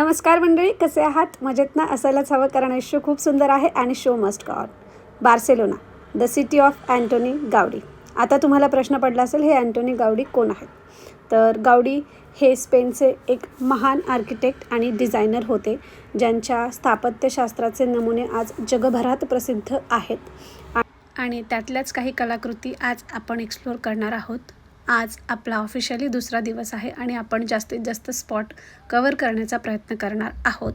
नमस्कार मंडळी कसे आहात? मजेत ना? असायलाच हवं कारण शो खूप सुंदर आहे आणि show must god Barcelona the city of Antoni Gaudi आता तुम्हाला प्रश्न पडला असेल हे अँटोनी गावडी कोण आहेत? तर गावडी हे स्पेनचे एक महान आर्किटेक्ट आणि डिझायनर होते ज्यांच्या स्थापत्यशास्त्राचे नमुने आज जगभरात प्रसिद्ध आहेत. आणि त्यातल्याच काही कलाकृती आज आपण एक्सप्लोअर करणार आहोत. आज आपला ऑफिशियली दुसरा दिवस आहे आणि आपण जास्तीत जास्त स्पॉट कवर करण्याचा प्रयत्न करणार आहोत.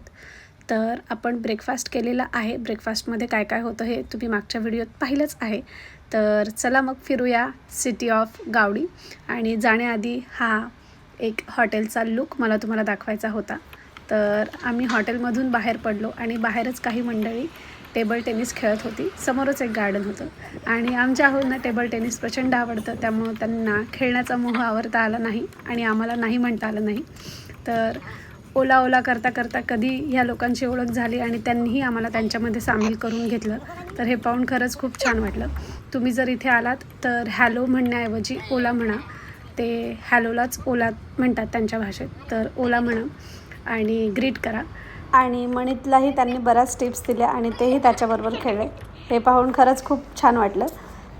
तर आपण ब्रेकफास्ट केलेला आहे. ब्रेकफास्टमध्ये काय काय होतं हे तुम्ही मागच्या व्हिडिओत पाहिलंच आहे. तर चला मग फिरूया सिटी ऑफ गावडी. आणि जाण्याआधी हा एक हॉटेलचा लुक मला तुम्हाला दाखवायचा होता. तर आम्ही हॉटेलमधून बाहेर पडलो आणि बाहेरच काही मंडळी टेबल टेनिस खेळत होती. समोरच एक गार्डन होतं. आणि आमच्या आहोंना टेबल टेनिस प्रचंड आवडतं. त्यामुळं त्यांना खेळण्याचा मोह आवडता आला नाही आणि आम्हाला नाही म्हणता आलं नाही. तर ओला ओला करता करता कधी ह्या लोकांची ओळख झाली आणि त्यांनीही आम्हाला त्यांच्यामध्ये सामील करून घेतलं. तर हे पाहून खरंच खूप छान वाटलं. तुम्ही जर इथे आलात तर हॅलो म्हणण्याऐवजी ओला म्हणा. ते हॅलोलाच ओला म्हणतात त्यांच्या भाषेत. तर ओला म्हणा आणि ग्रीट करा. आणि मणितलाही त्यांनी बऱ्याच टिप्स दिल्या आणि तेही त्याच्याबरोबर खेळले. हे पाहून खरंच खूप छान वाटलं.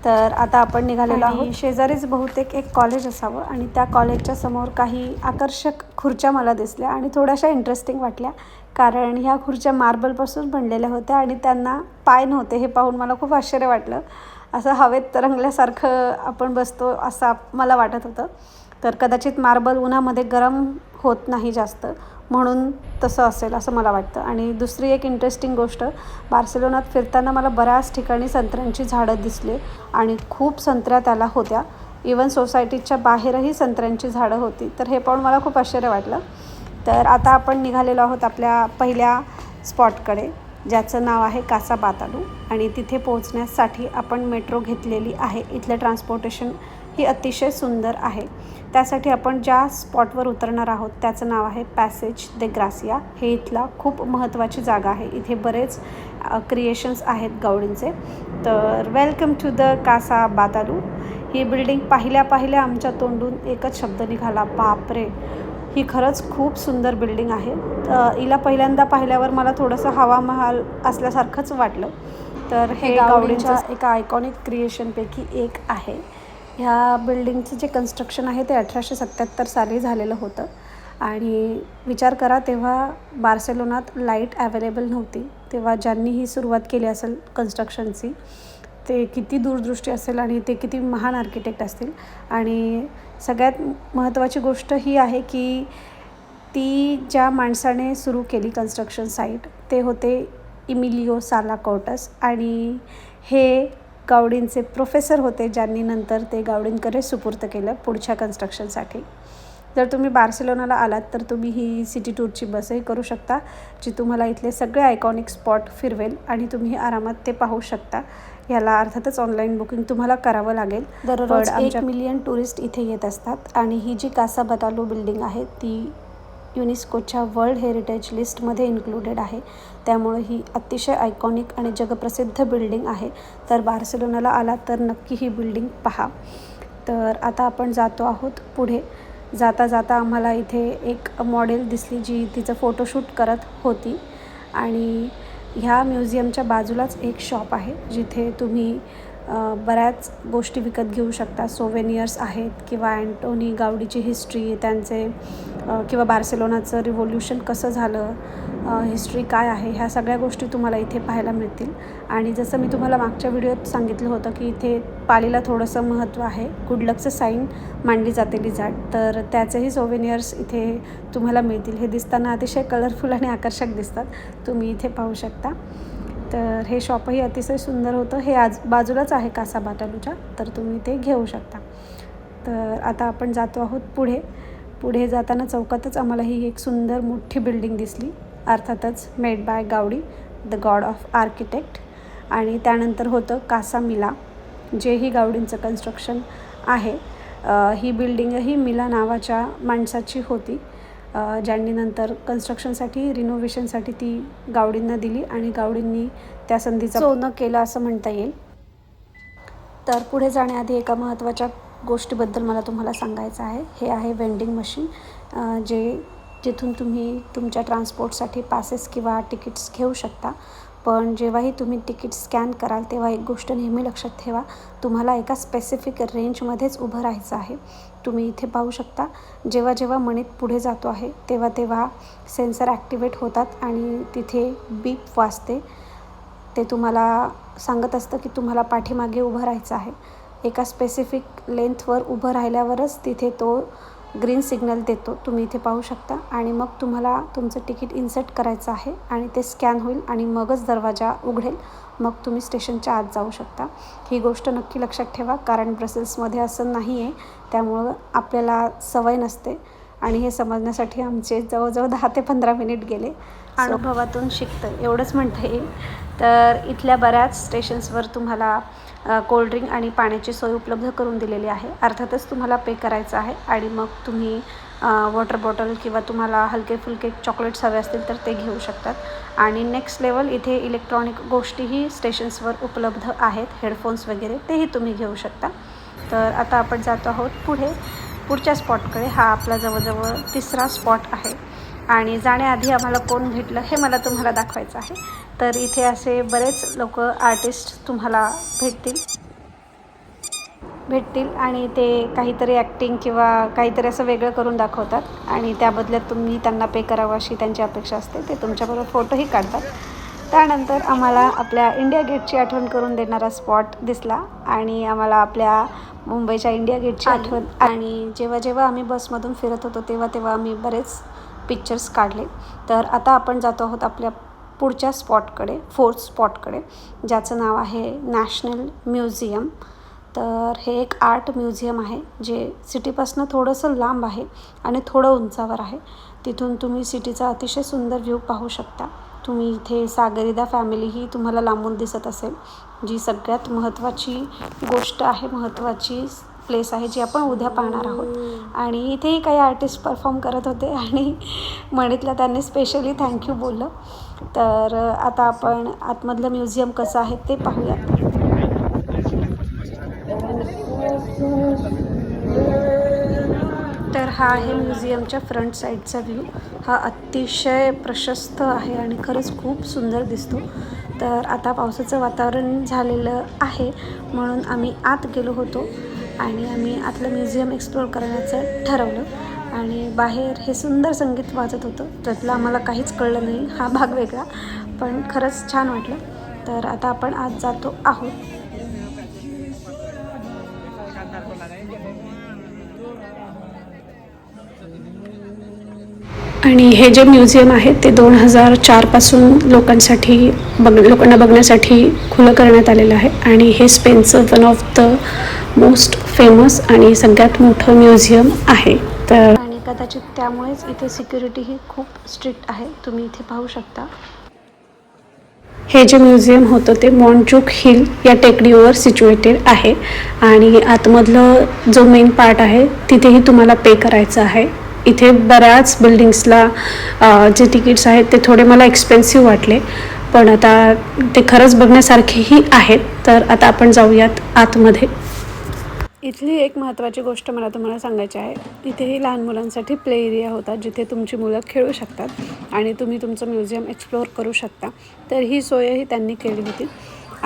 तर आता आपण निघालेलो आहोत. शेजारीच बहुतेक एक कॉलेज असावं आणि त्या कॉलेजच्या समोर काही आकर्षक खुर्च्या मला दिसल्या आणि थोड्याशा इंटरेस्टिंग वाटल्या. कारण ह्या खुर्च्या मार्बलपासून बनलेल्या होत्या आणि त्यांना पाय नव्हते हे पाहून मला खूप आश्चर्य वाटलं. असं हवेत तरंगल्यासारखं आपण बसतो असं मला वाटत होतं. तर कदाचित मार्बल उन्हामध्ये गरम होत नाही जास्त. म्हणून तसं असेल असं मला वाटतं. आणि दुसरी एक इंटरेस्टिंग गोष्ट बार्सेलोनात फिरताना मला बऱ्याच ठिकाणी संत्र्यांची झाडं दिसली आणि खूप संत्र्या त्याला होत्या. इवन सोसायटीच्या बाहेरही संत्र्यांची झाडं होती. तर हे पाहून मला खूप आश्चर्य वाटलं. तर आता आपण निघालेलो आहोत आपल्या पहिल्या स्पॉटकडे ज्याचं नाव आहे कासा बातालू आणि तिथे पोहोचण्यासाठी आपण मेट्रो घेतलेली आहे. इथलं ट्रान्सपोर्टेशन ही अतिशय सुंदर आहे. त्यासाठी आपण ज्या स्पॉटवर उतरणार आहोत त्याचं नाव आहे पॅसेज दे ग्रासिया. हे इथला खूप महत्त्वाची जागा आहे. इथे बरेच क्रिएशन्स आहेत गावडींचे तर welcome to the Casa Batllo he building पाहिल्या पाहिल्या आमच्या तोंडून एकच शब्द निघाला बापरे! ही खरंच खूप सुंदर बिल्डिंग आहे. हिला पहिल्यांदा पाहिल्यावर मला थोडंसं हवा महाल असल्यासारखंच वाटलं. तर हे गावडींच्या एका आयकॉनिक क्रिएशनपैकी एक आहे. ह्या बिल्डिंगचं जे कन्स्ट्रक्शन आहे ते अठराशे सत्त्याहत्तर साली झालेलं होतं. आणि विचार करा तेव्हा बार्सेलोनात लाइट ॲवेलेबल नव्हती. तेव्हा ज्यांनी ही सुरुवात केली असेल कन्स्ट्रक्शनची ते किती दूरदृष्टी असेल आणि ते किती महान आर्किटेक्ट असतील. आणि सगळ्यात महत्त्वाची गोष्ट ही आहे की ती ज्या माणसाने सुरू केली कन्स्ट्रक्शन साईट ते होते इमिलिओ साला कोर्टस आणि हे गावडींचे प्रोफेसर होते ज्यांनी नंतर ते गावडींकडे सुपूर्त केलं पुढच्या कन्स्ट्रक्शनसाठी जर तुम्ही बार्सेलोनाला आलात तर तुम्ही ही सिटी टूरची बसही करू शकता जी तुम्हाला इथले सगळे आयकॉनिक स्पॉट फिरवेल आणि तुम्ही आरामात ते पाहू शकता. ह्याला अर्थातच ऑनलाईन बुकिंग तुम्हाला करावं लागेल. दररोज एक मिलियन टुरिस्ट इथे येत असतात आणि ही जी कासा बटालो बिल्डिंग आहे ती युनिस्कोच्या वर्ल्ड हेरिटेज लिस्टमध्ये इन्क्लुडेड आहे. त्यामुळे ही अतिशय आयकॉनिक आणि जगप्रसिद्ध बिल्डिंग आहे. तर बार्सेलोनाला आला तर नक्की ही बिल्डिंग पहा. तर आता आपण जातो आहोत पुढे. जाता जाता आम्हाला इथे एक मॉडेल दिसली जी तिचं फोटोशूट करत होती. आणि ह्या म्युझियमच्या बाजूलाच एक शॉप आहे जिथे तुम्ही बऱ्याच गोष्टी विकत घेऊ शकता. सोवेनियर्स आहेत किंवा अँटोनी गावडीची हिस्ट्री त्यांचे किंवा बार्सेलोनाचं रिव्होल्युशन कसं झालं हिस्ट्री काय आहे ह्या सगळ्या गोष्टी तुम्हाला इथे पाहायला मिळतील. आणि जसं मी तुम्हाला मागच्या व्हिडिओत सांगितलं होतं की इथे पालीला थोडंसं महत्त्व आहे. गुडलकचं साईन मांडली जाते लिझार्ड तर त्याचेही सोवेनियर्स इथे तुम्हाला मिळतील. हे दिसताना अतिशय कलरफुल आणि आकर्षक दिसतात. तुम्ही इथे पाहू शकता. तर हे शॉपही अतिशय सुंदर होतं. हे आज बाजूलाच आहे कासा बाटालूच्या तर तुम्ही ते घेऊ शकता. तर आता आपण जातो आहोत पुढे. पुढे जाताना चौकातच आम्हाला ही एक सुंदर मोठी बिल्डिंग दिसली. अर्थातच made by Gaudi the god of architect आणि त्यानंतर होतं कासा मिला जेही गावडींचं कन्स्ट्रक्शन आहे. ही बिल्डिंगही मिला नावाच्या माणसाची होती. ज्यांनी नंतर कन्स्ट्रक्शनसाठी रिनोव्हेशनसाठी ती गावडींना दिली आणि गावडींनी त्या संधीचं सोनं केलं असं म्हणता येईल. तर पुढे जाण्याआधी एका महत्त्वाच्या गोष्टीबद्दल मला तुम्हाला सांगायचं आहे. हे आहे वेंडिंग मशीन जे जिथून तुम्ही तुमच्या ट्रान्सपोर्टसाठी पासेस किंवा तिकीट्स घेऊ शकता. पण जेव्हाही तुम्ही तिकीट स्कॅन कराल तेव्हा एक गोष्ट नेहमी लक्षात ठेवा. तुम्हाला एका स्पेसिफिक रेंजमध्येच उभं राहायचं आहे. तुम्ही इथे पाहू शकता जेव्हा जेव्हा मणित पुढे जातो आहे तेव्हा तेव्हा सेन्सर ॲक्टिवेट होतात आणि तिथे बीप वाजते. ते तुम्हाला सांगत असतं की तुम्हाला पाठीमागे उभं राहायचं आहे. एका स्पेसिफिक लेंथवर उभं राहिल्यावरच तिथे तो ग्रीन सिग्नल देतो. तुम्ही इथे पाहू शकता. आणि मग तुम्हाला तुमचं तिकीट इन्सर्ट करायचं आहे आणि ते स्कॅन होईल आणि मगच दरवाजा उघडेल. मग तुम्ही स्टेशनच्या आत जाऊ शकता. ही गोष्ट नक्की लक्षात ठेवा कारण ब्रसेल्समध्ये असं नाही आहे त्यामुळं आपल्याला सवय नसते. आणि हे समजण्यासाठी आमचे जवळजवळ दहा ते पंधरा मिनिट गेले. अनुभवातून शिकतं एवढंच म्हणता येईल. तर इथल्या बऱ्याच स्टेशन्सवर तुम्हाला कोल्ड्रिंक आणि पाण्याची सोय उपलब्ध करून दिलेली आहे. अर्थातच तुम्हाला पे करायचं आहे आणि मग तुम्ही वॉटर बॉटल किंवा तुम्हाला हलके फुलके चॉकलेट्स हवे असतील तर ते घेऊ शकतात. आणि नेक्स्ट लेवल इथे इलेक्ट्रॉनिक गोष्टीही स्टेशन्सवर उपलब्ध आहेत. हेडफोन्स वगैरे तेही तुम्ही घेऊ शकता. तर आता आपण जातो आहोत पुढे. पुढच्या स्पॉटकडे हा आपला जवळजवळ तिसरा स्पॉट आहे. आणि जाण्याआधी आम्हाला कोण भेटलं हे मला तुम्हाला दाखवायचं आहे. तर इथे असे बरेच लोक आर्टिस्ट तुम्हाला भेटतील. भेटतील आणि ते काहीतरी ॲक्टिंग किंवा काहीतरी असं वेगळं करून दाखवतात. आणि त्या बदल्यात तुम्ही त्यांना पे करावं अशी त्यांची अपेक्षा असते. ते तुमच्याबरोबर फोटोही काढतात. त्यानंतर आम्हाला आपल्या इंडिया गेटची आठवण करून देणारा स्पॉट दिसला. आणि आम्हाला आपल्या मुंबईच्या इंडिया गेटची आठवण आणि जेव्हा जेव्हा आम्ही बसमधून फिरत होतो तेव्हा तेव्हा आम्ही बरेच पिक्चर्स काढले. तर आता आपण जातो आहोत आपल्या पुढच्या स्पॉटकडे फोर्थ स्पॉटकडे ज्याचं नाव आहे नॅशनल म्युझियम. तर हे एक आर्ट म्युझियम आहे जे सिटीपासनं थोडंसं लांब आहे आणि थोडं उंचावर आहे. तिथून तुम्ही सिटीचा अतिशय सुंदर व्ह्यू पाहू शकता. तुम्ही इथे सागरिदा फॅमिलीही तुम्हाला लांबून दिसत असेल जी सगळ्यात महत्त्वाची गोष्ट आहे महत्त्वाची प्लेस आहे जी आपण उद्या पाहणार आहोत. आणि इथेही काही आर्टिस्ट परफॉर्म करत होते आणि म्हणितलं त्यांनी स्पेशली थँक्यू बोललं. तर आता आपण आतमधलं म्युझियम कसं आहे ते पाहूयात. तर हा आहे म्युझियमच्या फ्रंट साईडचा व्ह्यू हा अतिशय प्रशस्त आहे आणि खरंच खूप सुंदर दिसतो. तर आता पावसाचं वातावरण झालेलं आहे म्हणून आम्ही आत गेलो होतो. आणि आम्ही आतलं म्युझियम एक्सप्लोअर करण्याचं ठरवलं. आणि बाहेर हे सुंदर संगीत वाजत होतं. त्यातलं आम्हाला काहीच कळलं नाही. हा भाग वेगळा पण खरंच छान वाटलं. तर आता आपण आज जातो आहोत. आणि हे जे म्युझियम आहे ते दोन हजार चारपासून लोकांसाठी बघ लोकांना बघण्यासाठी खुलं करण्यात आलेलं आहे. आणि हे स्पेनचं one of the most famous आणि सगळ्यात मोठं म्युझियम आहे. तर आणि कदाचित त्यामुळेच इथे सिक्युरिटी ही खूप स्ट्रिक्ट आहे. तुम्ही इथे पाहू शकता. हे जे म्युझियम होतं ते मॉन्चुक हिल या टेकडीवर सिच्युएटेड आहे. आणि आतमधलं जो मेन पार्ट आहे तिथेही तुम्हाला पे करायचं आहे. इथे बऱ्याच बिल्डिंग्सला जे तिकीट्स आहेत ते थोडे मला एक्सपेन्सिव्ह वाटले. पण आता ते खरंच बघण्यासारखेही आहेत. तर आता आपण जाऊयात आतमध्ये. इथली एक महत्त्वाची गोष्ट मला तुम्हाला सांगायची आहे. इथेही लहान मुलांसाठी प्ले एरिया होता जिथे तुमची मुलं खेळू शकतात आणि तुम्ही तुमचं म्युझियम एक्सप्लोअर करू शकता. तर ही सोयही त्यांनी केली होती.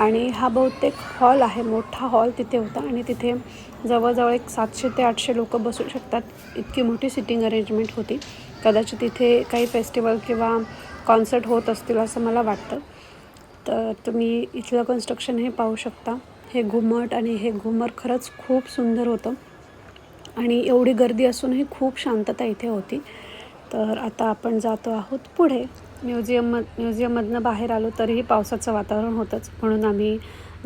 आणि हा बहुतेक हॉल आहे मोठा हॉल तिथे होता आणि तिथे जवळजवळ एक सातशे ते आठशे लोक बसू शकतात. इतकी मोठी सिटिंग अरेंजमेंट होती. कदाचित तिथे काही फेस्टिवल किंवा कॉन्सर्ट होत असतील असं मला वाटतं. तर तुम्ही इथलं कन्स्ट्रक्शन हे पाहू शकता. हे घुमट आणि हे घुमर खरंच खूप सुंदर होतं. आणि एवढी गर्दी असूनही खूप शांतता इथे होती. तर आता आपण जातो आहोत पुढे. म्युझियम म्युझियममधनं बाहेर आलो तरीही पावसाचं वातावरण होतंच. म्हणून आम्ही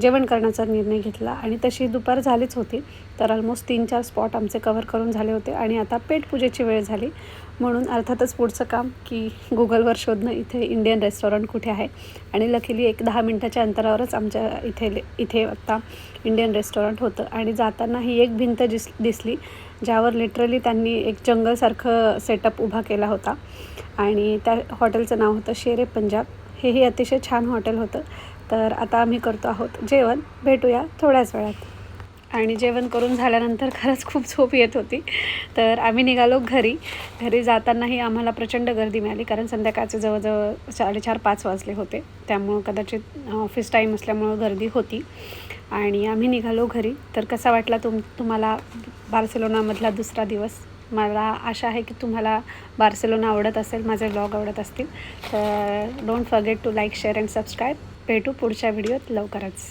जेवण करण्याचा निर्णय घेतला आणि तशी दुपार झालीच होती. तर ऑलमोस्ट तीन चार स्पॉट आमचे कवर करून झाले होते आणि आता पेटपूजेची वेळ झाली. म्हणून अर्थातच पुढचं काम की गुगलवर शोधणं इथे इंडियन रेस्टॉरंट कुठे आहे? आणि लकीली एक दहा मिनटाच्या अंतरावरच आमच्या इथे इथे आत्ता इंडियन रेस्टॉरंट होतं. आणि जाताना ही एक भिंत दिस दिसली. ज्यावर लिटरली त्यांनी एक जंगलसारखं सेटअप उभा केला होता. आणि त्या हॉटेलचं नाव होतं शेरे पंजाब. हेही अतिशय छान हॉटेल होतं. तर आता आम्ही करतो आहोत जेवण. भेटूया थोड्याच वेळात. आणि जेवण करून झाल्यानंतर खरंच खूप झोप येत होती. तर आम्ही निघालो घरी. घरी जातानाही आम्हाला प्रचंड गर्दी मिळाली कारण संध्याकाळचे जवळजवळ साडेचार पाच वाजले होते. त्यामुळं कदाचित ऑफिस टाईम असल्यामुळं गर्दी होती. आणि आम्ही निघालो घरी. तर कसा वाटला तुम तुम्हाला बार्सेलोनामधला दुसरा दिवस? मला आशा आहे की तुम्हाला बार्सेलोना आवडत असेल माझे ब्लॉग आवडत असतील. तर don't forget to like share and subscribe भेटू पुढच्या व्हिडिओत लवकरच.